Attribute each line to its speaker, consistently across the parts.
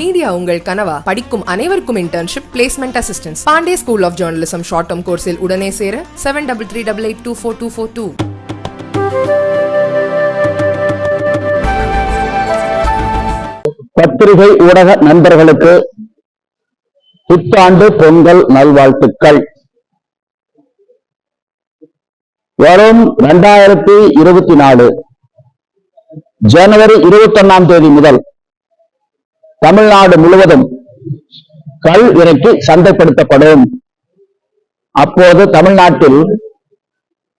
Speaker 1: Media உங்கள் கனவா? படிக்கும் அனைவருக்கும் internship placement assistance Pandey school of journalism short term கோர்ஸில் உடனே சேர seven double three double eight two four two four two
Speaker 2: பத்திரிகை ஊடக நண்பர்களுக்கு புத்தாண்டு பொங்கல் நல்வாழ்த்துக்கள். வரும் இரண்டாயிரத்தி இருபத்தி நாலு ஜனவரி இருபத்தி ஒன்னாம் தேதி முதல் தமிழ்நாடு முழுவதும் கல் இறக்கி சந்தைப்படுத்தப்படும். அப்போது தமிழ்நாட்டில்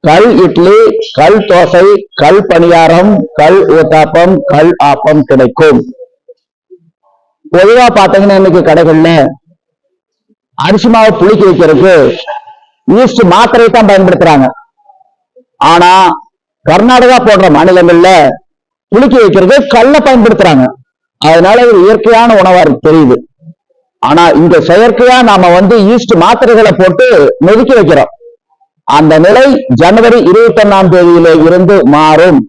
Speaker 2: கல் இட்லி கல் தோசை கல் பணியாரம் கல் ஊத்தாப்பம் கல் ஆப்பம் கிடைக்கும். பொதுவா பாத்தீங்கன்னா இன்னைக்கு கடைகள்ல அரிசி மாவை புளிக்க வைக்கிறதுக்கு ஈஸ்ட் மாத்திரை தான் பயன்படுத்துறாங்க. ஆனா கர்நாடகா போன்ற மாநிலங்கள்ல புளிக்க வைக்கிறது கல்ல பயன்படுத்துறாங்க. அதனால இது இயற்கையான உணவா தெரியுது. ஆனா இங்க செயற்கையா நாம வந்து ஈஸ்ட் மாத்திரைகளை போட்டு நொதுக்கி வைக்கிறோம். அந்த நிலை ஜனவரி இருபத்தி ஒன்னாம் தேதியில இருந்து மாறும்.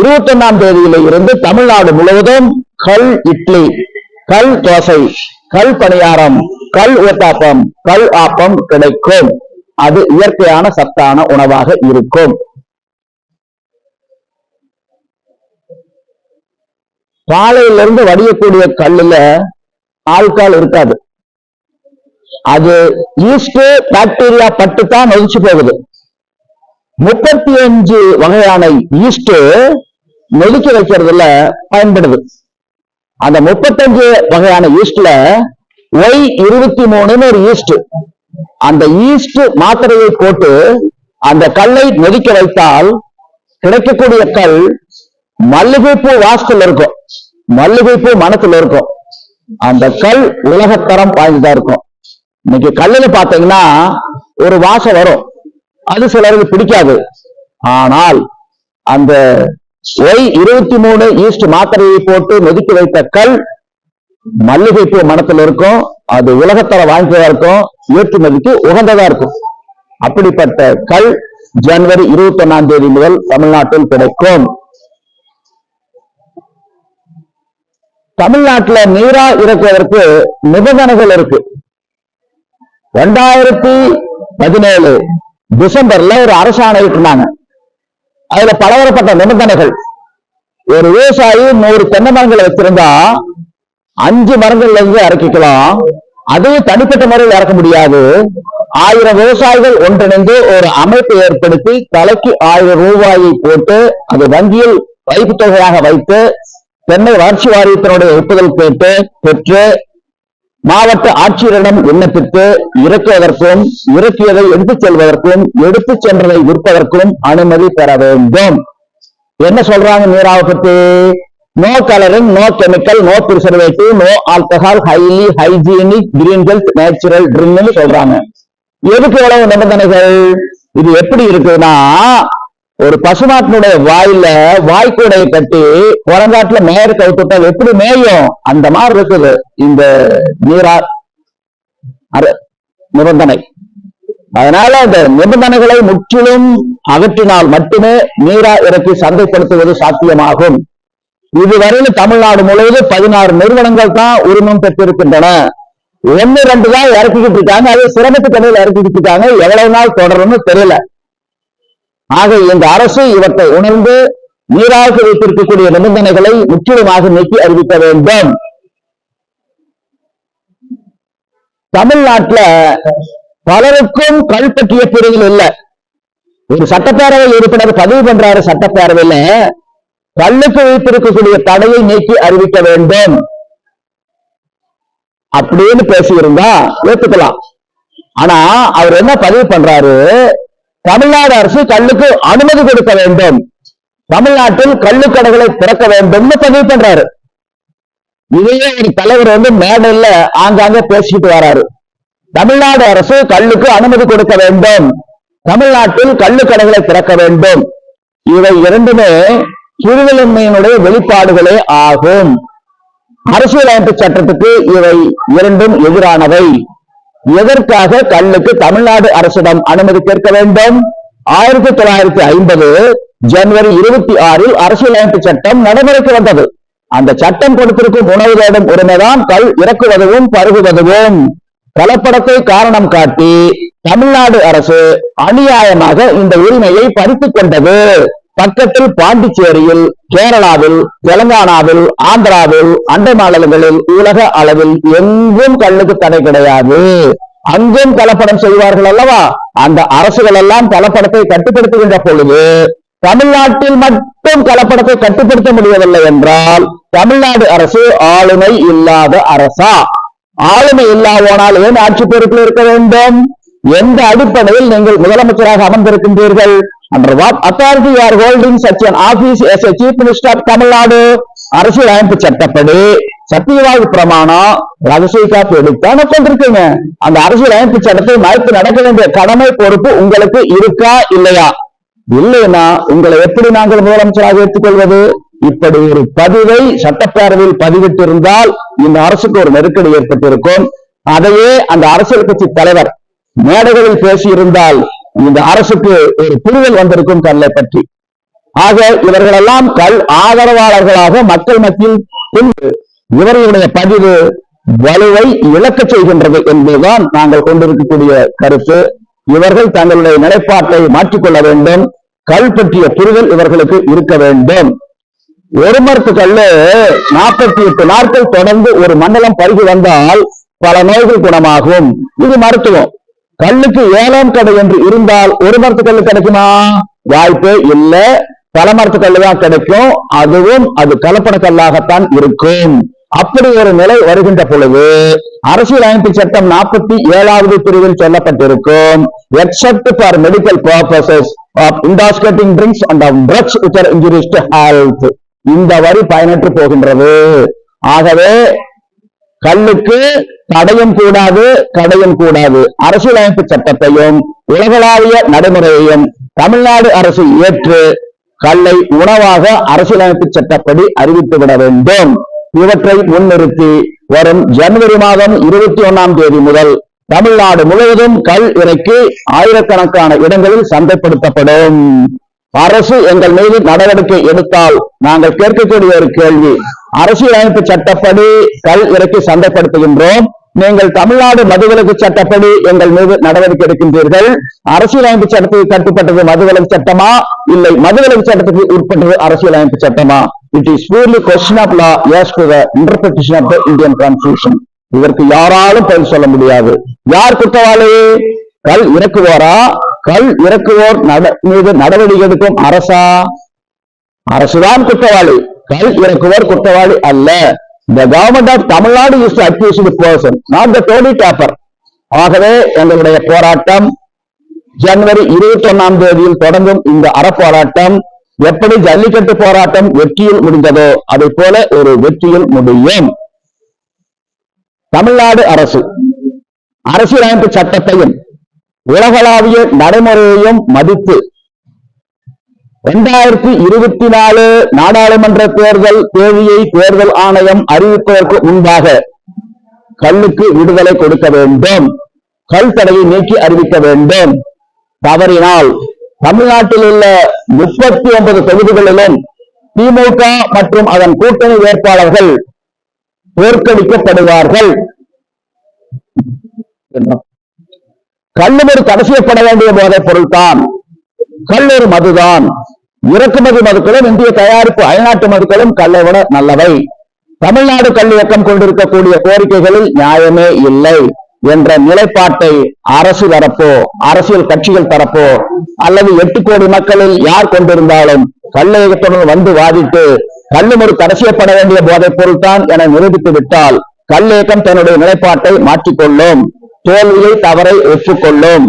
Speaker 2: இருபத்தி ஒன்னாம் தேதியில இருந்து தமிழ்நாடு முழுவதும் கல் இட்லி கல் தோசை கல் பணியாரம் கல் ஊத்தாப்பம் கல் ஆப்பம் கிடைக்கும். அது இயற்கையான சத்தான உணவாக இருக்கும். பாலையிலிருந்து வடியக்கூடிய கல்லுல ஆல்கால் இருக்காது. அது ஈஸ்ட் பாக்டீரியா பட்டு தான் நொதிச்சு போகுது. முப்பத்தி அஞ்சு வகையான ஈஸ்ட் நொதிக்க வைக்கிறதுல பயன்படுது. அந்த முப்பத்தஞ்சு வகையான ஈஸ்ட்ல ஒய் இருபத்தி மூணுன்னு ஒரு ஈஸ்ட் அந்த ஈஸ்ட் மாத்திரையை போட்டு அந்த கல்லை நொதிக்க வைத்தால் கிடைக்கக்கூடிய கல் மல்லிகைப்பூ வாசத்துல இருக்கும். மல்லிகைப்பூ மனத்துல இருக்கும். அந்த கல் உலகத்தரம் வாய்ந்ததா இருக்கும். இன்னைக்கு கல்லுல பாத்தீங்கன்னா ஒரு வாசம் வரும். அது சிலருக்கு பிடிக்காது. ஆனால் அந்த ஒய் இருபத்தி மூணு ஈஸ்ட் மாத்திரையை போட்டு நொதுக்கி வைத்த கல் மல்லிகைப்பூ மனத்துல இருக்கும். அது உலகத்தர வாய்ந்ததா இருக்கும். ஏற்றுமதிக்கு உகந்ததா இருக்கும். அப்படிப்பட்ட கல் ஜனவரி இருபத்தி ஒன்னாம் தேதி முதல் தமிழ்நாட்டில் கிடைக்கும். தமிழ்நாட்டுல நீரா இறக்குவதற்கு நிபந்தனைகள் இருக்கு. ரெண்டாயிரத்தி பதினேழு டிசம்பர்ல ஒரு அரசாணை இருந்தாங்க அதுல பலவரப்பட்ட நிபந்தனைகள். ஒரு விவசாயி நூறு தென்னை மரங்கள் வச்சிருந்தா அஞ்சு மரங்கள்ல இருந்து இறக்கிக்கலாம். அதுவும் தனிப்பட்ட முறையில் இறக்க முடியாது. ஆயிரம் விவசாயிகள் ஒன்றிணைந்து ஒரு அமைப்பை ஏற்படுத்தி தலைக்கு ஆயிரம் ரூபாயை போட்டு அது வங்கியில் வைப்பு தொகையாக வைத்து சென்னை வளர்ச்சி வாரியத்தினுடைய ஒப்புதல் கேட்டு பெற்று மாவட்ட ஆட்சியரிடம் விண்ணப்பித்து இறக்குவதற்கும் இறக்கியதை எடுத்துச் செல்வதற்கும் எடுத்துச் சென்றதை விற்பதற்கும் அனுமதி பெற வேண்டும். என்ன சொல்றாங்க நீராவை பத்தி no colouring no chemical no preservative no alcohol highly hygienic green health natural ட்ரிங்க்னு சொல்றாங்க. எதுக்கு எவ்வளவு நிபந்தனைகள்? இது எப்படி இருக்குன்னா ஒரு பசுமாட்டினுடைய வாயில வாய்க்கூடையை கட்டி குரங்காட்டுல மேயர் கவுத்துட்டா எப்படி மேயும்? அந்த மாதிரி இருக்குது இந்த நீரார் நிபந்தனை. அதனால இந்த நிபந்தனைகளை முற்றிலும் அகற்றினால் மட்டுமே நீரா இறக்கி சந்தைப்படுத்துவது சாத்தியமாகும். இதுவரையில் தமிழ்நாடு முழுவதும் பதினாறு நிறுவனங்கள் தான் உரிமம் பெற்றிருக்கின்றன. ஒன்னு ரெண்டு தான் இறக்கிக்கிட்டு இருக்காங்க. அது சிறந்த கடையில் இறக்கிக்கிட்டு இருக்காங்க. எவ்வளவு நாள் தொடரும்னு தெரியல. ஆக இந்த அரசு இவற்றை உணர்ந்து நீராக வைத்திருக்கக்கூடிய நிபந்தனைகளை முற்றிலுமாக நீக்கி அறிவிக்க வேண்டும். தமிழ்நாட்டுல பலருக்கும் கல் பற்றிய புரிதல் இல்ல. ஒரு சட்டப்பேரவை உறுப்பினர் பதிவு பண்றாரு சட்டப்பேரவையில கல்லுக்கு வைத்திருக்கக்கூடிய தடையை நீக்கி அறிவிக்க வேண்டும். அப்படின்னு பேசியிருந்தா ஏத்துக்கலாம். ஆனா அவர் என்ன பதிவு பண்றாரு? தமிழ்நாடு அரசு கல்லுக்கு அனுமதி கொடுக்க வேண்டும். தமிழ்நாட்டில் கள்ளுக்கடைகளை திறக்க வேண்டும்னு பதிவு பண்றாரு. இதையே ஒரு தலைவர் வந்து மேடல்ல ஆங்காங்க பேசிட்டு வராரு. தமிழ்நாடு அரசு கல்லுக்கு அனுமதி கொடுக்க வேண்டும். தமிழ்நாட்டில் கள்ளுக்கடைகளை திறக்க வேண்டும். இவை இரண்டுமே சுருவிலின்மையினுடைய வெளிப்பாடுகளே ஆகும். அரசியலமைப்பு சட்டத்துக்கு இவை இரண்டும் எதிரானவை. எதற்காக கல்லுக்கு தமிழ்நாடு அரசிடம் அனுமதி கேட்க வேண்டும்? ஆயிரத்தி தொள்ளாயிரத்தி ஐம்பது ஜனவரி இருபத்தி ஆறில் அரசியலமைப்பு சட்டம் நடைமுறைக்கு வந்தது. அந்த சட்டம் கொடுத்திருக்கும் உணவு தேடும் உரிமைதான் கல் இறக்குவதும் பருகுவதும் கலப்படத்தை காரணம் காட்டி தமிழ்நாடு அரசு அநியாயமாக இந்த உரிமையை பறித்துக் கொண்டது. பக்கத்தில் பாண்டிச்சேரியில் கேரளாவில் தெலங்கானாவில் ஆந்திராவில் அண்டை மாநிலங்களில் உலக அளவில் எங்கும் கண்ணுக்கு தடை கிடையாது. அங்கும் கலப்படம் செய்வார்கள் அல்லவா? அந்த அரசுகள் எல்லாம் கலப்படத்தை கட்டுப்படுத்துகின்ற பொழுது தமிழ்நாட்டில் மட்டும் கலப்படத்தை கட்டுப்படுத்த முடியவில்லை என்றால் தமிழ்நாடு அரசு ஆளுமை இல்லாத அரசா? ஆளுமை இல்லாதோனால் ஏன் ஆட்சி பொறுப்பில் இருக்க வேண்டும்? எந்த அடிப்படையில் நீங்கள் முதலமைச்சராக அமர்ந்திருக்கின்றீர்கள்? Under what authority are holding such an office as as chief minister of Tamil Nadu அரசியலமைப்பு சட்டப்படி சத்தியவாதி பிரமாணம் ரகசிய காப்பு எடுத்தான கொண்டிருக்கீங்க. அந்த அரசியலமைப்பு சட்டத்தை மறுத்து நடக்க வேண்டிய கடமை பொறுப்பு உங்களுக்கு இருக்கா இல்லையா? இல்லைன்னா உங்களை எப்படி நாங்கள் முதலமைச்சராக ஏற்றுக்கொள்வது? இப்படி ஒரு பதிவை சட்டப்பேரவையில் பதிவிட்டிருந்தால் இந்த அரசுக்கு ஒரு நெருக்கடி ஏற்பட்டிருக்கும். அதையே அந்த அரசியல் கட்சி தலைவர் மேடைகளில் பேசியிருந்தால் இந்த அரசுக்கு ஒரு புரிதல் வந்திருக்கும் கல்லை பற்றி. ஆக இவர்களெல்லாம் கல் ஆதரவாளர்களாக மக்கள் மத்தியில் கொண்டு இவர்களுடைய பதிவு வலுவை இழக்கச் செய்கின்றது என்பதுதான் நாங்கள் கொண்டிருக்கக்கூடிய கருத்து. இவர்கள் தங்களுடைய நிலைப்பாட்டை மாற்றிக்கொள்ள வேண்டும். கல் பற்றிய புரிதல் இவர்களுக்கு இருக்க வேண்டும். ஒரு மரத்து கல்லு நாற்பத்தி எட்டு நாட்கள் தொடர்ந்து ஒரு மண்டலம் பருகி வந்தால் பல நோய்கள் குணமாகும். இது மருத்துவம். கல்லுக்கு ஏழாம் கடை என்று இருந்தால் ஒரு மரத்து கல்லு கிடைக்குமா? வாய்ப்பு இல்லை. பல மரத்து கல்லு தான் கிடைக்கும். அதுவும் அது கலப்பன கல்லாகத்தான் இருக்கும். அப்படி ஒரு நிலை வருகின்ற பொழுது அரசியல் அமைப்பு சட்டம் நாற்பத்தி ஏழாவது பிரிவில் சொல்லப்பட்டிருக்கும். Except for medical purposes of intoxicating drinks and of drugs which are injurious இந்த வரி பயனற்று போகின்றது. ஆகவே கல்லுக்கு தடையும் கூடாது கடையும் கூடாது. அரசியலமைப்பு சட்டத்தையும் உலகளாவிய நடைமுறையையும் தமிழ்நாடு அரசு ஏற்று கல்லை உணவாக அரசியலமைப்பு சட்டப்படி அறிவித்து விட வேண்டும். இவற்றை முன்னிறுத்தி வரும் ஜனவரி மாதம் இருபத்தி ஒண்ணாம் தேதி முதல் தமிழ்நாடு முழுவதும் கல் இறைக்கு ஆயிரக்கணக்கான இடங்களில் சந்தைப்படுத்தப்படும். அரசு எங்கள் மீது நடவடிக்கை எடுத்தால் நாங்கள் கேட்கக்கூடிய ஒரு கேள்வி. அரசியலமைப்பு சட்டப்படி கல் இறக்கி சந்தைப்படுத்துகின்றோம். நீங்கள் தமிழ்நாடு மதுவிலக்கு சட்டப்படி எங்கள் மீது நடவடிக்கை எடுக்கின்றீர்கள். அரசியலமைப்பு சட்டத்துக்கு கட்டுப்பட்டது மதுவிலக்கு சட்டமா? இல்லை மதுவிலக்கு சட்டத்துக்கு உட்பட்டது அரசியலமைப்பு சட்டமா? It is purely question of law as to interpretation of the Indian constitution இதற்கு யாராலும் பதில் சொல்ல முடியாது. யார் குற்றவாளி? கல் இறக்குவாரா? கல் இறக்குவோர் நட- மீது நடவடிக்கை எடுக்கும் அரசா? அரசுதான் குற்றவாளி. கல் இறக்குவோர் குற்றவாளி அல்ல. The government of Tamil Nadu is to accuse the person not the ஆகவே எங்களுடைய போராட்டம் ஜனவரி இருபத்தி ஒண்ணாம் தேதியில் தொடங்கும் இந்த அறப்போராட்டம் எப்படி ஜல்லிக்கட்டு போராட்டம் வெற்றியில் முடிந்ததோ அதை போல ஒரு வெற்றியில் முடியும். தமிழ்நாடு அரசு. அரசியலமைப்பு சட்டத்தையும் உலகளாவிய நடைமுறையையும் மதித்து இரண்டாயிரத்தி இருபத்தி நாலு நாடாளுமன்ற தேர்தல் தேதியை தேர்தல் ஆணையம் அறிவிப்பதற்கு முன்பாக கல்லுக்கு விடுதலை கொடுக்க வேண்டும் கல் தடையை நீக்கி அறிவிக்க வேண்டும் தவறினால் தமிழ்நாட்டில் உள்ள முப்பத்தி ஒன்பது தொகுதிகளிலும் திமுக மற்றும் அதன் கூட்டணி வேட்பாளர்கள் தோற்கடிக்கப்படுவார்கள் என்றார். கல்லும் ஒரு தடை செய்யப்பட வேண்டிய போதைப் பொருள்தான். கல் ஒரு மதுதான். இறக்குமதி மதுக்களும் இந்திய தயாரிப்பு அயல்நாட்டு மதுக்களும் கல்லை விட நல்லவை. தமிழ்நாடு கல் இயக்கம் கொண்டிருக்கக்கூடிய கோரிக்கைகளில் நியாயமே இல்லை என்ற நிலைப்பாட்டை அரசு தரப்போ அரசியல் கட்சிகள் தரப்போ அல்லது எட்டு கோடி மக்களில் யார் கொண்டிருந்தாலும் கள்ள இயக்கத்துடன் வந்து வாதிட்டு கல்லும் ஒரு தடை செய்யப்பட வேண்டிய போதைப் பொருள்தான் என நிரூபித்து விட்டால் கல் இயக்கம் தன்னுடைய நிலைப்பாட்டை மாற்றிக்கொள்ளும். தோல்வியை தவறை ஒற்றுக்கொள்ளும்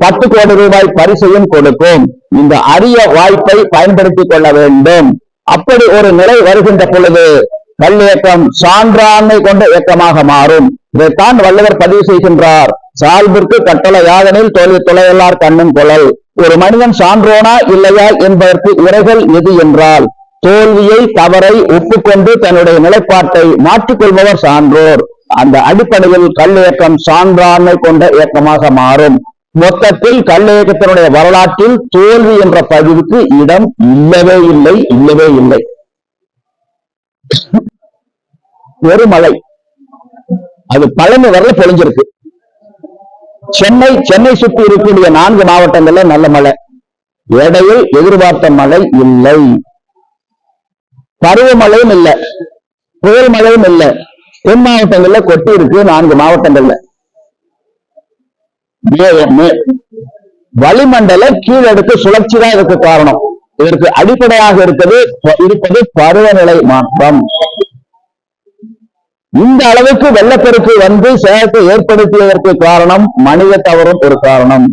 Speaker 2: பத்து கோடி ரூபாய் பரிசையும் கொடுக்கும். இந்த அரிய வாய்ப்பை பயன்படுத்திக் கொள்ள வேண்டும். அப்படி ஒரு நிலை வருகின்ற பொழுது கல்லியக்கம் சான்றாண்மை கொண்ட இயக்கமாக மாறும். இதைத்தான் வள்ளுவர் பதிவு செய்கின்றார். சால்பிற்கு கட்டளை யாதனில் தோல்வி துளையல்லார் கண்ணும் குழல். ஒரு மனிதன் சான்றோனா இல்லையா என்பதற்கு உரைகள் எது என்றால் தோல்வியை தவறை ஒப்புக்கொண்டு தன்னுடைய நிலைப்பாட்டை மாற்றிக்கொள்பவர் சான்றோர். அந்த அடிப்படையில் கல்லியக்கம் சான்றாண்மை கொண்ட இயக்கமாக மாறும். மொத்தத்தில் கல்லியக்கத்தினுடைய வரலாற்றில் தோல்வி என்ற பதிவுக்கு இடம் இல்லவே இல்லை இல்லவே இல்லை. ஒரு மலை அது பழமை வரல பொழிஞ்சிருக்கு. சென்னை சென்னை சுற்றி இருக்கக்கூடிய நான்கு மாவட்டங்கள்ல நல்ல மழை. இடையில் எதிர்பார்த்த மழை இல்லை. பருவமழையும் இல்லை. புயல் மழையும் இல்லை. தென் மாவட்டங்கள்ல கொட்டி இருக்கு நான்கு மாவட்டங்கள்ல. வளிமண்டல கீழடுக்கு சுழற்சி தான் இதுக்கு காரணம். இதற்கு அடிப்படையாக இருப்பது இருப்பது பருவநிலை மாற்றம். இந்த அளவுக்கு வெள்ளப்பெருக்கு வந்து சேதத்தை ஏற்படுத்தியதற்கு காரணம் மனித தவறும் ஒரு காரணம்.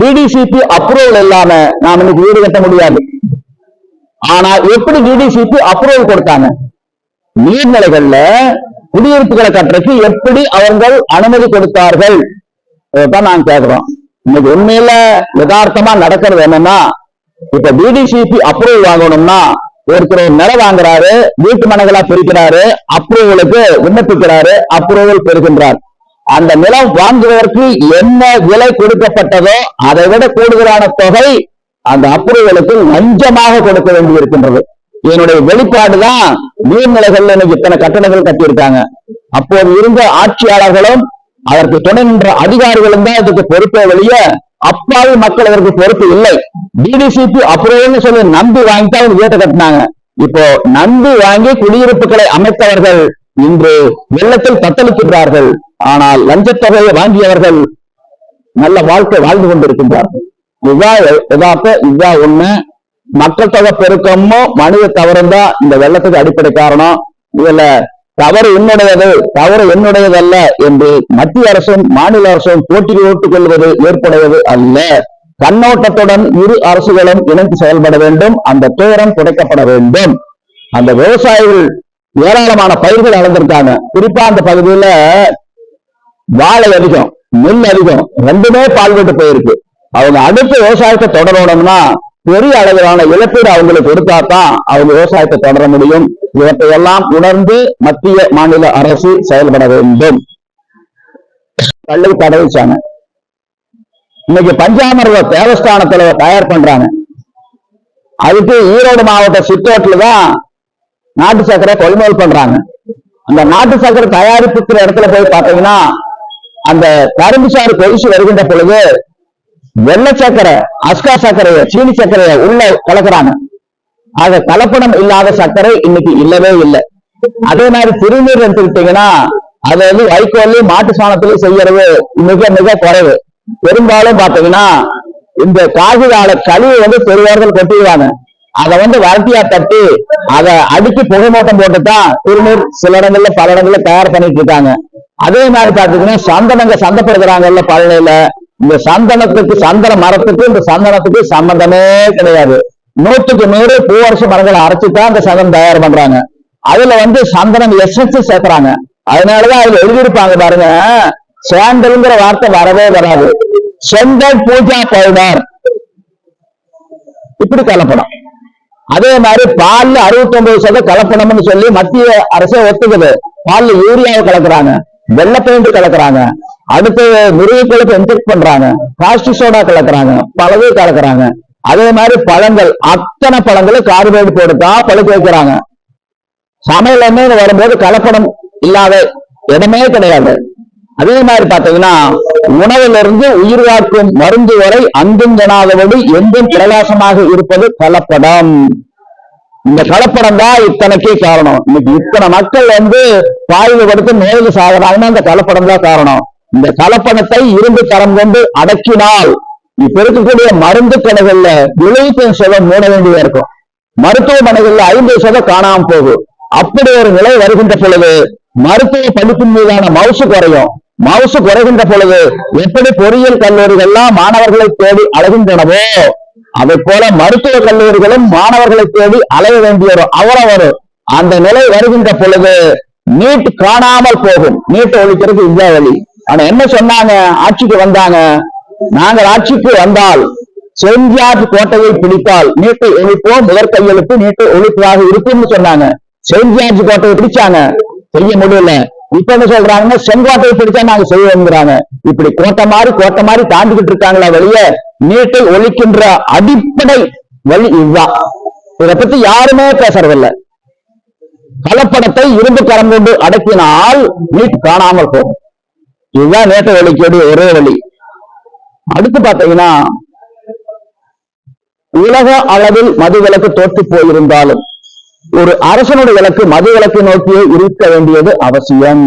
Speaker 2: டிடிசிபி அப்ரூவல் இல்லாம நாம இன்னைக்கு வீடு கட்ட முடியாது. ஆனா எப்படி டிடிசிபி அப்ரூவல் கொடுத்தாங்க? நீர்நிலைகள்ல குடியிருப்புகளை கட்டுறதுக்கு எப்படி அவர்கள் அனுமதி கொடுத்தார்கள்? இதைத்தான் நாங்க கேக்குறோம் இன்னைக்கு உண்மையில யதார்த்தமா நடக்கிறது என்னன்னா இப்ப பிடிசிபி அப்ரூவல் வாங்கணும்னா ஒருத்தர் நிலம் வாங்குறாரு வீட்டு மனைகளா பிரிக்கிறாரு அப்ரூவலுக்கு விண்ணப்பிக்கிறாரு அப்ரூவல் பெறுகின்றார். அந்த நிலம் வாங்குவதற்கு என்ன விலை கொடுக்கப்பட்டதோ அதை விட கூடுதலான தொகை அந்த அப்ரூவலுக்கு லஞ்சமாக கொடுக்க வேண்டி இருக்கின்றது இதனுடைய வெளிப்பாடுதான் நீர்நிலைகள்ல இன்னைக்கு இத்தனை கட்டடங்கள் கட்டியிருக்காங்க. அப்போது இருந்த ஆட்சியாளர்களும் அதற்கு துணை நின்ற அதிகாரிகளும் தான் இதுக்கு பொறுப்பே வெளிய அப்பாவி மக்கள் அதற்கு பொறுப்பு இல்லை. டிடிசிபி அப்ரூவல்னு சொல்லி நம்பி வாங்கிட்டு அவங்க வீட்டை கட்டினாங்க. இப்போ நம்பி வாங்கி குடியிருப்புகளை அமைத்தவர்கள் இன்று வெள்ளத்தில் தத்தளிக்கின்றார்கள். ஆனால் லஞ்சத்தொகையை வாங்கியவர்கள் நல்ல வாழ்க்கை வாழ்ந்து கொண்டிருக்கின்றார்கள். இதுதான் யதார்த்த இதுதான் உண்மை மக்கள் தொகை பெருக்கமும் மனித தவறும் தான் இந்த வெள்ளத்துக்கு அடிப்படை காரணம். இதுல தவறு என்னுடையது? தவறு என்னுடையதல்ல என்று மத்திய அரசும் மாநில அரசும் போட்டி போட்டுக் கொள்வது ஏற்புடையது அல்ல. கண்ணோட்டத்துடன் இரு அரசுகளும் இணைந்து செயல்பட வேண்டும். அந்த துயரம் துடைக்கப்பட வேண்டும். அந்த விவசாயிகள் ஏராளமான பயிர்கள் அளந்திருக்காங்க. குறிப்பா அந்த பகுதியில வாழை அதிகம் நெல் அதிகம். ரெண்டுமே பால்விட்டு போயிருக்கு. அவங்க அடுத்த விவசாயத்தை தொடரணும்னா பெரிய அளவிலான இழப்பீடு அவங்களுக்கு கொடுத்தா தான் அவங்க விவசாயத்தை தொடர முடியும். இவற்றையெல்லாம் உணர்ந்து மத்திய மாநில அரசு செயல்பட வேண்டும். கல்லை தடை வச்சாங்க இன்னைக்கு பஞ்சாமிரத தேவஸ்தானத்துல தயார் பண்றாங்க. அதுக்கு ஈரோடு மாவட்ட சித்தோட்டில் தான் நாட்டு சர்க்கரை கொள்முதல் பண்றாங்க. அந்த நாட்டு சர்க்கரை தயாரிப்புக்கிற இடத்துல போய் பார்த்தீங்கன்னா அந்த கரும்பு சாறு கொதிச்சு வருகின்ற பொழுது வெள்ளை சர்க்கரை அஸ்கா சர்க்கரைய சீனி சர்க்கரைய உள்ள கலக்குறாங்க. ஆக கலப்படம் இல்லாத சர்க்கரை இன்னைக்கு இல்லவே இல்லை. அதே மாதிரி திருநீர் எடுத்துக்கிட்டீங்கன்னா அது வந்து வைக்கோல்லையும் மாட்டு சாணத்திலையும் செய்யறது மிக மிக குறைவு. பெரும்பாலும் பாத்தீங்கன்னா இந்த காகிதால கழிவு வந்து பெருவார்கள் கொட்டிடுவாங்க. அதை வந்து வரட்டியா தட்டி அதை அடுக்கி புகைமூட்டம் போட்டுதான் திருநீர் சில இடங்கள்ல பல இடங்கள்ல தயார் பண்ணிட்டு இருக்காங்க. அதே மாதிரி பாத்தீங்கன்னா சந்தனங்க சந்தப்படுத்துறாங்கல்ல பழனியில. இந்த சந்தனத்துக்கு சந்தன மரத்துக்கு இந்த சந்தனத்துக்கு சம்பந்தமே கிடையாது. நூற்றுக்கு நூறு பூவரசு மரங்களை அரைச்சுதான் இந்த சந்தனம் தயார் பண்றாங்க. அதுல வந்து சந்தனம் எசன்ஸ் சேர்க்கறாங்க. அதனாலதான் அதுல எழுதியிருப்பாங்க பாருங்க சேண்டல்ங்கிற வார்த்தை வரவே வராது. செந்தல் பூஜா பவுடர் இப்படி கலப்படம். அதே மாதிரி பால்ல அறுபத்தி ஒன்பது சதம் கலப்படம்னு சொல்லி மத்திய அரசே ஒத்துக்குது. பால்ல யூரியாவை கலக்குறாங்க வெள்ளை பெயிண்ட் கலக்குறாங்க. அடுத்து மிருகங்களுக்கு இன்ஜெக்ட் பண்றாங்க. காஸ்டிக் சோடா கலக்குறாங்க. பலவே கலக்குறாங்க. அதே மாதிரி பழங்கள் அத்தனை பழங்களும் கார்பைடு போட்டு தான் பழுக்க வைக்கிறாங்க. சமையல் எண்ணெய் வரும்போது கலப்படம் இல்லாத இடமே கிடையாது. அதே மாதிரி பாத்தீங்கன்னா உணவிலிருந்து உயிர் காக்கும் மருந்து வரை அங்கும் தனாதபடி எங்கும் பிரகாசமாக இருப்பது கலப்படம். இந்த கலப்படம் தான் இத்தனைக்கே காரணம். இன்னைக்கு இத்தனை மக்கள் வந்து பாய்வு கொடுத்து மேலு சாகுறாங்கன்னா இந்த கலப்படம் தான் காரணம். இந்த கலப்படத்தை இரும்பு தரம் கொண்டு அடக்கினால் இப்ப இருக்கக்கூடிய மருந்து கடைகள்ல எழுபத்தஞ்சு சதம் மூட வேண்டியதா இருக்கும். மருத்துவமனைகள்ல ஐம்பது சதம் காணாம போகும். அப்படி ஒரு நிலை வருகின்ற பொழுது மருத்துவ படிப்பின் மீதான மவுசு குறையும். மவுசு குறைகின்ற பொழுது எப்படி பொறியியல் கல்லூரிகள்லாம் மாணவர்களை தேடி அழகின்றனவோ அதை போல மருத்துவ கல்லூரிகளும் மாணவர்களை தேடி அலைய வேண்டிய ஒரு அவலம் வரும். அந்த நிலை வருகின்ற பொழுது நீட் காணாமல் போகும். நீட்டை ஒழிக்கிறதுக்கு இந்த வழி. ஆனா என்ன சொன்னாங்க? ஆட்சிக்கு வந்தாங்க. நாங்கள் ஆட்சிக்கு வந்தால் செஞ்சாட் கோட்டையை பிடித்தால் நீட்டு ஒழிப்போம். முதற் கையெழுத்து நீட்டு ஒழிப்பதாக இருக்கும்னு சொன்னாங்க. செயின்ட் கோட்டையை பிடிச்சாங்க. செய்ய முடியல. இப்ப என்ன சொல்றாங்கன்னா செங்கோட்டையை பிடிச்சா நாங்க செய்வோங்கிறாங்க இப்படி கோட்டை மாதிரி கோட்டை மாதிரி தாண்டிக்கிட்டு இருக்காங்களா வெளிய நீட்டை ஒழிக்கின்ற அடிப்படை வழி இதுதான். இதை பத்தி யாருமே பேசுறதில்ல. கலப்படத்தை இரும்பு கரம் கொண்டு அடக்கினால் நீட் காணாமல் போகும். இதுதான் நேற்ற வழிக்கோடைய ஒரே வழி. அடுத்து பாத்தீங்கன்னா உலக அளவில் மதுவிலக்கு தோற்று போயிருந்தாலும் ஒரு அரசனுடைய இலக்கு மதுவிலக்கு நோக்கியே இருக்க வேண்டியது அவசியம்.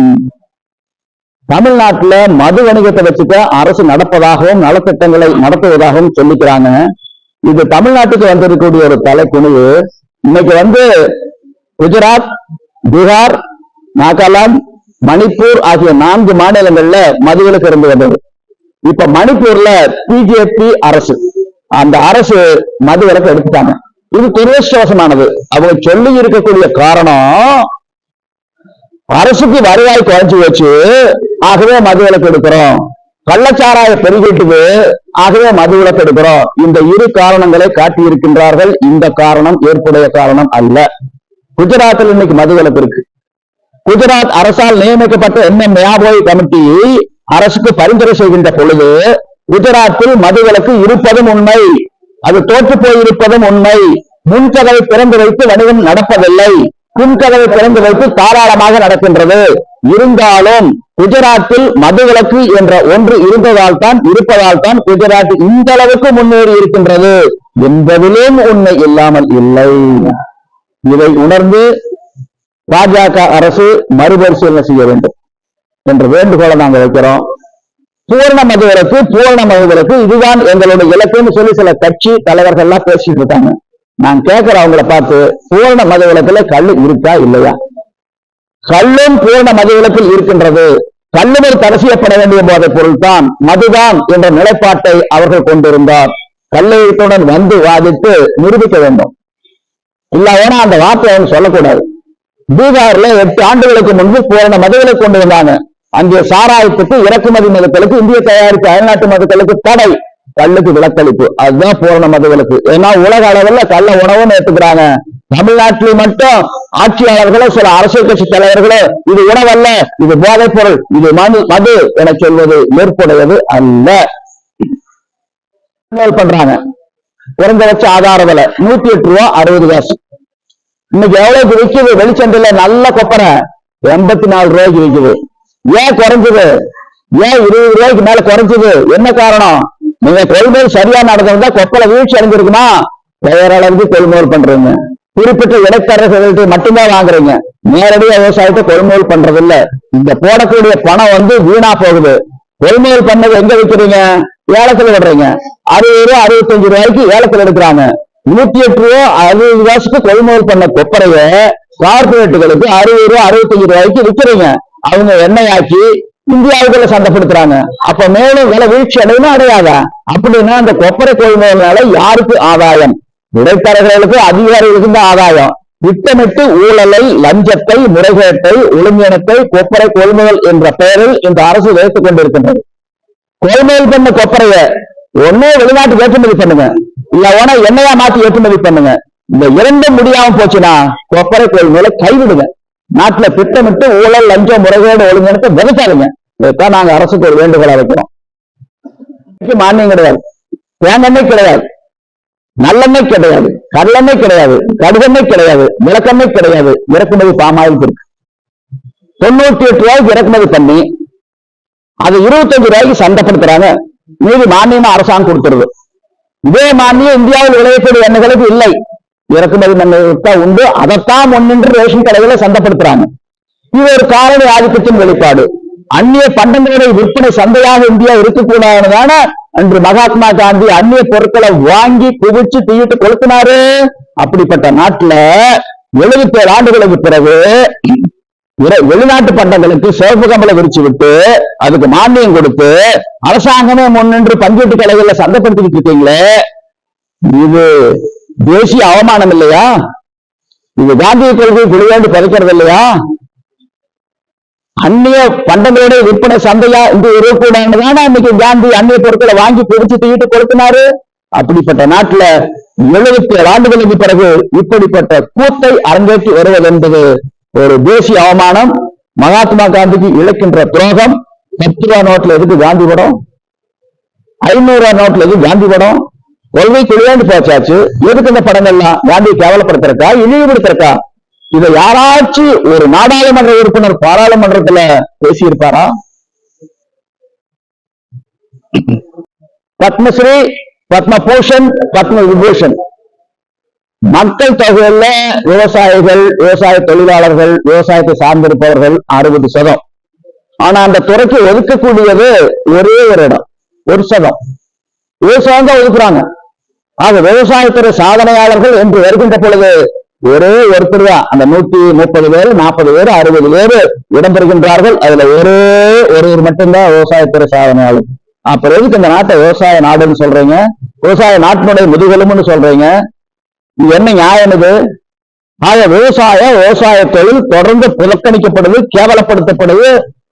Speaker 2: தமிழ்நாட்டுல மது வணிகத்தை வச்சுக்க அரசு நடப்பதாகவும் நலத்திட்டங்களை நடத்துவதாகவும் சொல்லிக்கிறாங்க. இது தமிழ்நாட்டுக்கு வந்திருக்கக்கூடிய ஒரு தலைக்குணிவு இன்னைக்கு வந்து குஜராத் பீகார் நாகாலாந்து மணிப்பூர் ஆகிய நான்கு மாநிலங்கள்ல மதுவிலக்கு இருந்து வந்தது. இப்ப மணிப்பூர்ல பிஜேபி அரசு. அந்த அரசு மதுவிலக்கு எடுத்துட்டாங்க. இது துரதிருஷ்டவசமானது. அவங்க சொல்லி இருக்கக்கூடிய காரணம் அரசுக்கு வருவாய் குறைஞ்சு வச்சு ஆகவே மதுவிலக்கு எடுக்கிறோம். கள்ளச்சாராய பெருகிட்டுது ஆகவே மதுவிலக்கு எடுக்கிறோம். இந்த இரு காரணங்களை காட்டியிருக்கின்றார்கள். இந்த காரணம் ஏற்புடைய காரணம் அல்ல. குஜராத்தில் இன்னைக்கு மதுவிலக்கு இருக்கு. குஜராத் அரசால் நியமிக்கப்பட்ட என்ன மியாபோய் கமிட்டி அரசுக்கு பரிந்துரை செய்கின்ற பொழுது குஜராத்தில் மதுவிலக்கு இருப்பதும் உண்மை அது தோற்று போயிருப்பதும் உண்மை. முன்கதவை திறந்து வைத்து வணிகம் நடப்பதில்லை. பின்கதவை திறந்து வைத்து தாராளமாக நடக்கின்றது. இருந்தாலும் குஜராத்தில் மதுவிலக்கு என்ற ஒன்று இருந்ததால் தான் இருப்பதால் தான் குஜராத் இந்த அளவுக்கு முன்னேறி இருக்கின்றது என்பதிலும் உண்மை இல்லாமல் இல்லை. இதை உணர்ந்து பாஜக அரசு மறுபரிசீலனை செய்ய வேண்டும் என்ற வேண்டுகோளை நாங்க வைக்கிறோம். பூர்ண மதுவிலக்கு பூர்ண மதுவிலக்கு இதுதான் எங்களுடைய இலக்குன்னு சொல்லி சில கட்சி தலைவர்கள் எல்லாம் பேசிட்டு இருக்காங்க. நான் கேட்கிற அவங்கள பார்த்து பூர்ண மதுவிலக்குல கல் இருக்கா இல்லையா? கல்லும் பூர்ண மதுவிலக்கில் இருக்கின்றது. கல்லுமர் தடை செய்யப்பட வேண்டிய போதைப் பொருள் தான் மதுதான் என்ற நிலைப்பாட்டை அவர்கள் கொண்டிருந்தார். கல்லையத்துடன் வந்து வாதிட்டு நிரூபிக்க வேண்டும். இல்ல ஏன்னா அந்த வார்த்தையை அவங்க சொல்லக்கூடாது. பீகார்ல எட்டு ஆண்டுகளுக்கு முன்பு பூரண மதுகளை கொண்டு வந்தாங்க அங்கே சாராயத்துக்கு இறக்குமதி மதுக்களுக்கு இந்திய தயாரிப்பு அயல்நாட்டு மதுக்களுக்கு தடை கல்லுக்கு விலக்களிப்பு. அதுதான் பூரண மதுகளுக்கு ஏன்னா உலக அளவுல கள்ள உணவும் ஏத்துக்கிறாங்க. தமிழ்நாட்டில் மட்டும் ஆட்சியாளர்களோ சில அரசியல் கட்சி தலைவர்களோ இது உணவல்ல இது போதைப் பொருள் இது மது மது என சொல்வது ஏற்புடையது அல்ல. பண்றாங்க. குறைந்தபட்ச ஆதார விலை நூத்தி எட்டு ரூபா அறுபது காசு. இன்னைக்கு எவ்வளவுக்கு விற்குது வெளிச்சந்தையில நல்ல கொப்பரை. எண்பத்தி நாலு ரூபாய்க்கு விற்குது ஏன் குறைஞ்சது? ஏன் இருபது ரூபாய்க்கு மேல குறைஞ்சது? என்ன காரணம்? நீங்க கொள்முதல் சரியா நடந்திருந்தா கொப்பரை வீழ்ச்சி அடைஞ்சிருக்குமா? பெயரளவுக்கு கொள்முதல் பண்றீங்க. குறிப்பிட்ட இடைத்தரகர்கள்ட்ட மட்டும்தான் வாங்குறீங்க. நேரடியா விவசாயத்தை கொள்முதல் பண்றது இல்ல இந்த போடக்கூடிய பணம் வந்து வீணா போகுது. கொள்முதல் பண்ணது எங்க விற்கிறீங்க ஏலத்துல விடுறீங்க. அறுபது ரூபாய் அறுபத்தஞ்சு ரூபாய்க்கு ஏலத்துல எடுக்கிறாங்க. நூத்தி எட்டு ரூபா அறுபது காசுக்கு கொள்முதல் பண்ண கொப்பரைய கார்பரேட்டுகளுக்கு அறுபது ரூபா அறுபத்தஞ்சு ரூபாய்க்கு விற்கிறீங்க அவங்க எண்ணெயாக்கி இந்தியாவுக்குள்ள சந்தைப்படுத்துறாங்க. அப்ப மேலும் விலை வீழ்ச்சி அடையணும் அடையாதா? அப்படின்னா அந்த கொப்பரை கொள்முதல்னால யாருக்கு ஆதாயம்? இடைத்தரகர்களுக்கு அதிகாரிகளுக்கு தான் ஆதாயம். திட்டமிட்டு ஊழலை லஞ்சத்தை முறைகேட்டை ஒழுங்கினத்தை கொப்பரை கொள்முதல் என்ற பெயரில் இந்த அரசு வைத்துக் கொண்டிருக்கின்றது. கொள்முதல் பண்ண கொப்பரைய ஒன்னே வெளிநாட்டுக்கு ஏற்றுமதி பண்ணுங்க. இல்ல வேணா எண்ணெயா மாத்தி ஏற்றுமதி பண்ணுங்க? இந்த இரண்டும் முடியாம போச்சுன்னா கொப்பரை கொள்முதலை கைவிடுங்க நாட்டுல திட்டமிட்டு ஊழல் லஞ்சம் முறைகேடு ஒழுங்கினத்தை விதைக்காதுங்க. இதைத்தான் நாங்க அரசுக்கு ஒரு வேண்டுகோளா வைக்கிறோம். மானியம் கிடையாது. தேங்கெண்ணெய் கிடையாது. நல்லெண்ணெய் கிடையாது. கடலெண்ணெய் கிடையாது. கடுகெண்ணெய் கிடையாது. விளக்கெண்ணெய் கிடையாது. இறக்குமதி பாமாயில் இருக்கு. தொண்ணூத்தி எட்டு ரூபாய்க்கு இறக்குமதி பண்ணி அது இருபத்தஞ்சு ரூபாய்க்கு சந்தைப்படுத்துறாங்க. மீதி மானியமா அரசாங்கம் கொடுத்துருது. இதே மானியம் இந்தியாவில் விளையக்கூடிய எண்ணெய்களுக்கு இல்லை. இறக்குமதி எண்ணெய் உண்டு. அதைத்தான் முன்னின்று ரேஷன் கடைகளை சந்தப்படுத்துறாங்க. இது ஒரு காரணி ஆதிக்கத்தின் வெளிப்பாடு. அந்நிய பண்டங்களுடைய விற்பனை சந்தையாக இந்தியா இருக்கக்கூடாதுதான? அன்று மகாத்மா காந்தி அந்நிய பொருட்களை வாங்கி குவிச்சு தீயிட்டு கொளுத்தினாரு. அப்படிப்பட்ட நாட்டுல எழுபத்தி ஏழு ஆண்டுகளுக்கு பிறகு வெளிநாட்டு பண்டங்களுக்கு சிவப்பு கம்பளை விரிச்சு விட்டு அதுக்கு மானியம் கொடுத்து அரசாங்கமே முன்னின்று பங்கீட்டு கலைகள்ல சந்தைப்படுத்திக்கிட்டு இருக்கீங்களே? இது தேசிய அவமானம் இல்லையா? இது காந்திய கொள்கை குளியாண்டு பதைக்கிறது இல்லையா? அந்நிய பண்டங்களுடைய விற்பனை சந்தையா இந்த இருக்கக்கூடாதுன்னு தானே இன்னைக்கு காந்தி அந்நிய பொருட்களை வாங்கி பிடிச்சு தூக்கிட்டு கொடுத்தினாரு அப்படிப்பட்ட நாட்டுல எழுபத்தி ஏழு ஆண்டுகளுக்கு பிறகு இப்படிப்பட்ட கூத்தை அரங்கேற்றி வருவது என்பது ஒரு தேசிய அவமானம் மகாத்மா காந்திக்கு இழைக்கின்ற துரோகம் பத்து ரூபா நோட்ல எதுக்கு காந்தி படம்? ஐநூறு ரூபா நோட்ல எதுக்கு காந்தி படம்? கொள்கை குளியாண்டு போச்சாச்சு. எதுக்கு இந்த படங்கள்லாம் காந்தியை கேவலப்படுத்துறக்கா இழிவுபடுத்துறக்கா? இதை யாராச்சும் ஒரு நாடாளுமன்ற உறுப்பினர் பாராளுமன்றத்துல பேசியிருப்பாரா? பத்மஸ்ரீ பத்மபூஷன் பத்ம விபூஷன். மக்கள் தொகையில விவசாயிகள் விவசாய தொழிலாளர்கள் விவசாயத்தை சார்ந்திருப்பவர்கள் அறுபது சதம். ஆனா அந்த துறைக்கு ஒதுக்கக்கூடியது ஒரே ஒரு இடம் ஒரு சதம். விவசாயம் தான் ஒதுக்குறாங்க. ஆக விவசாயத்துறை சாதனையாளர்கள் என்று வருகின்ற பொழுது ஒரே ஒருத்தர் தான். அந்த நூத்தி முப்பது பேர் நாற்பது பேர் அறுபது பேர் இடம்பெறுகின்றார்கள். அதுல ஒரே ஒருவர் மட்டும்தான் விவசாயத்துறை சாதனையாளர். அப்புறம் எதுக்கு இந்த நாட்டை விவசாய நாடுன்னு சொல்றீங்க? விவசாய நாட்டினுடைய முதுகெலும்புன்னு சொல்றீங்க. இது என்ன நியாயம் இது? ஆக விவசாய விவசாய தொழில் தொடர்ந்து புறக்கணிக்கப்படுது கேவலப்படுத்தப்படுது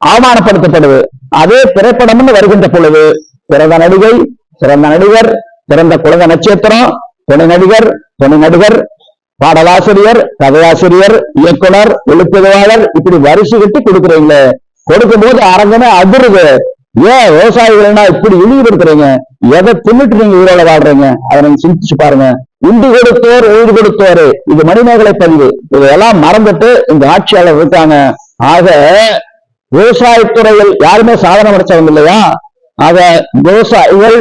Speaker 2: அவமானப்படுத்தப்படுது. அதே திரைப்படம்னு வருகின்ற பொழுது சிறந்த நடிகை சிறந்த நடிகர் சிறந்த குழந்தை நட்சத்திரம் துணை நடிகர் துணை நடிகர் பாடலாசிரியர் கதையாசிரியர் இயக்குனர் எழுத்துதவாளர் இப்படி வரிசை கட்டி கொடுக்குறீங்களே. கொடுக்கும்போது அரங்கமே அதிருது. ஏன் விவசாயிகள்னா இப்படி இழிவுபடுத்துறீங்க எதை தின்னுட்டு நீங்க உயிரோட வாழ்றீங்க? அதை நீங்க சிந்திச்சு பாருங்க. உண்டு கொடுத்தோர் உயிர் கொடுத்தோரு. இது மணிமேகலை பதிவு. இதெல்லாம் மறந்துட்டு இந்த ஆட்சியாளர் இருக்காங்க. ஆக விவசாயத்துறையில் யாருமே சாதனை படைச்சவங்க இல்லையா? ஆக விவசாயிகள்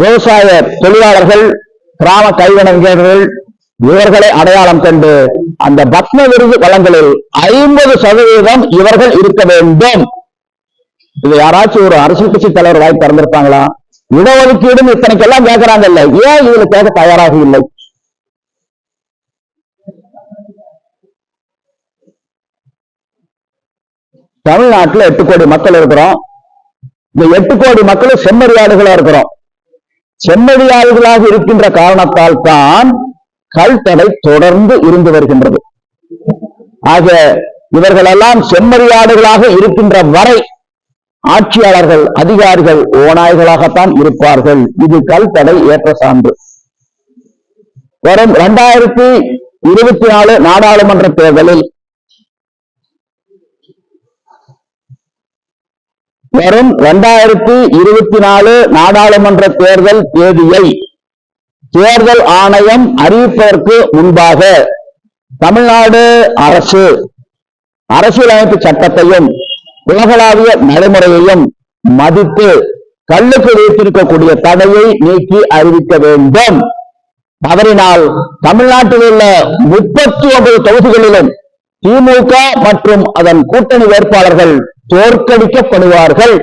Speaker 2: விவசாய தொழிலாளர்கள் கிராம கைவினைஞர்கள் இவர்களை அடையாளம் கண்டு அந்த பத்ம விருது வளங்களில் ஐம்பது சதவீதம் இவர்கள் இருக்க வேண்டும். இது யாராச்சும் ஒரு அரசியல் கட்சி தலைவர் வாய்ப்பு திறந்திருப்பாங்களா? இடஒதுக்கீடும் இத்தனைக்கெல்லாம் கேட்கறாங்க இல்ல. ஏன் இதுல கேட்க தயாராக இல்லை? தமிழ்நாட்டுல எட்டு கோடி மக்கள் இருக்கிறோம். இந்த எட்டு கோடி மக்களும் செம்மறியாடுகளா இருக்கிறோம். செம்மறியாடுகளாக இருக்கின்ற காரணத்தால் தான் கல் தடை தொடர்ந்து இருந்து வருகின்றது. ஆக இவர்களெல்லாம் செம்மறியாடுகளாக இருக்கின்ற வரை ஆட்சியாளர்கள் அதிகாரிகள் ஓநாய்களாகத்தான் இருப்பார்கள். இது கல் தடை ஏற்ற சான்று. வரும் இரண்டாயிரத்தி இருபத்தி நாலு நாடாளுமன்ற தேர்தலில் வரும் இரண்டாயிரத்தி இருபத்தி நாலு நாடாளுமன்ற தேர்தல் தேதியை தேர்தல் ஆணையம் அறிவிப்பதற்கு முன்பாக தமிழ்நாடு அரசு அரசியலமைப்பு சட்டத்தையும் உலகளாவிய நடைமுறையையும் மதித்து கல்லுக்கு வைத்திருக்கக்கூடிய தடையை நீக்கி அறிவிக்க வேண்டும். தவறினால் தமிழ்நாட்டில் உள்ள முப்பத்தி ஒன்பது தொகுதிகளிலும் திமுக மற்றும் அதன் கூட்டணி வேட்பாளர்கள் தோற்கடிக்கப்படுவார்கள்.